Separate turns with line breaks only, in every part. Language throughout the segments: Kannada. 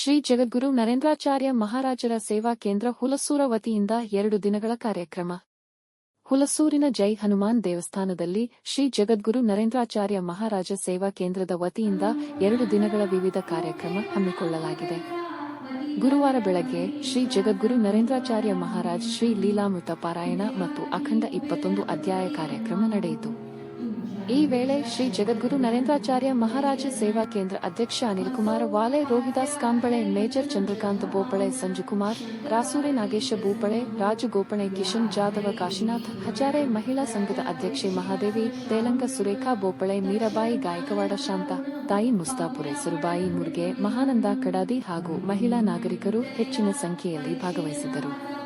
ಶ್ರೀ ಜಗದ್ಗುರು ನರೇಂದ್ರಾಚಾರ್ಯ ಮಹಾರಾಜರ ಸೇವಾ ಕೇಂದ್ರ ಹುಲಸೂರ ವತಿಯಿಂದ ಎರಡು ದಿನಗಳ ಕಾರ್ಯಕ್ರಮ. ಹುಲಸೂರಿನ ಜೈ ಹನುಮಾನ್ ದೇವಸ್ಥಾನದಲ್ಲಿ ಶ್ರೀ ಜಗದ್ಗುರು ನರೇಂದ್ರಾಚಾರ್ಯ ಮಹಾರಾಜ ಸೇವಾ ಕೇಂದ್ರದ ವತಿಯಿಂದ ಎರಡು ದಿನಗಳ ವಿವಿಧ ಕಾರ್ಯಕ್ರಮ ಹಮ್ಮಿಕೊಳ್ಳಲಾಗಿದೆ. ಗುರುವಾರ ಬೆಳಗ್ಗೆ ಶ್ರೀ ಜಗದ್ಗುರು ನರೇಂದ್ರಾಚಾರ್ಯ ಮಹಾರಾಜ್ ಶ್ರೀ ಲೀಲಾಮೃತ ಪಾರಾಯಣ ಮತ್ತು ಅಖಂಡ ಇಪ್ಪತ್ತೊಂದು ಅಧ್ಯಾಯ ಕಾರ್ಯಕ್ರಮ ನಡೆಯಿತು. ಈ ವೇಳೆ ಶ್ರೀ ಜಗದ್ಗುರು ನರೇಂದ್ರಾಚಾರ್ಯ ಮಹಾರಾಜ ಸೇವಾ ಕೇಂದ್ರ ಅಧ್ಯಕ್ಷ ಅನಿಲ್ ಕುಮಾರ್ ವಾಲೆ ರೋಹಿದಾಸ್ ಕಾಂಬಳೆ, ಮೇಜರ್ ಚಂದ್ರಕಾಂತ್ ಬೋಪಳೆ, ಸಂಜುಕುಮಾರ್, ರಾಸೂರಿ ನಾಗೇಶ ಬೋಪಳೆ, ರಾಜು ಗೋಪಣೆ, ಕಿಶನ್ ಜಾಧವ, ಕಾಶಿನಾಥ್, ಹಜಾರೆ ಮಹಿಳಾ ಸಂಘದ ಅಧ್ಯಕ್ಷೆ ಮಹಾದೇವಿ, ತೇಲಂಗ ಸುರೇಖಾ ಬೋಪಳೆ, ಮೀರಾಬಾಯಿ ಗಾಯಕವಾಡ ಶಾಂತ, ತಾಯಿ ಮುಸ್ತಾಪುರೆ ಸುರುಬಾಯಿ ಮುರ್ಗೆ, ಮಹಾನಂದ ಕಡಾದಿ ಹಾಗೂ ಮಹಿಳಾ ನಾಗರಿಕರು ಹೆಚ್ಚಿನ ಸಂಖ್ಯೆಯಲ್ಲಿ ಭಾಗವಹಿಸಿದ್ದರು.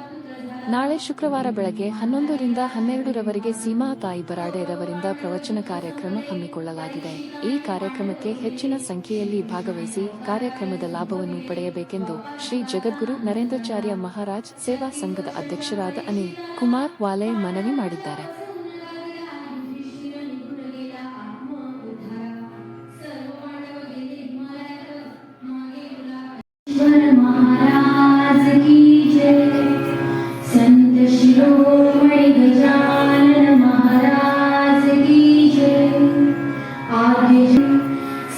ನಾಳೆ ಶುಕ್ರವಾರ ಬೆಳಗ್ಗೆ ಹನ್ನೊಂದರಿಂದ ಹನ್ನೆರಡರವರೆಗೆ ಸೀಮಾ ತಾಯಿ ಬರಾಡೆ ರವರಿಂದ ಪ್ರವಚನ ಕಾರ್ಯಕ್ರಮ ಹಮ್ಮಿಕೊಳ್ಳಲಾಗಿದೆ. ಈ ಕಾರ್ಯಕ್ರಮಕ್ಕೆ ಹೆಚ್ಚಿನ ಸಂಖ್ಯೆಯಲ್ಲಿ ಭಾಗವಹಿಸಿ ಕಾರ್ಯಕ್ರಮದ ಲಾಭವನ್ನು ಪಡೆಯಬೇಕೆಂದು ಶ್ರೀ ಜಗದ್ಗುರು ನರೇಂದ್ರಾಚಾರ್ಯ ಮಹಾರಾಜ್ ಸೇವಾ ಸಂಘದ ಅಧ್ಯಕ್ಷರಾದ ಅನಿಲ್ ಕುಮಾರ್ ವಾಲೆ ಮನವಿ ಮಾಡಿದ್ದಾರೆ.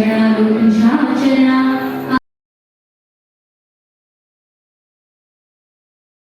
Yeah.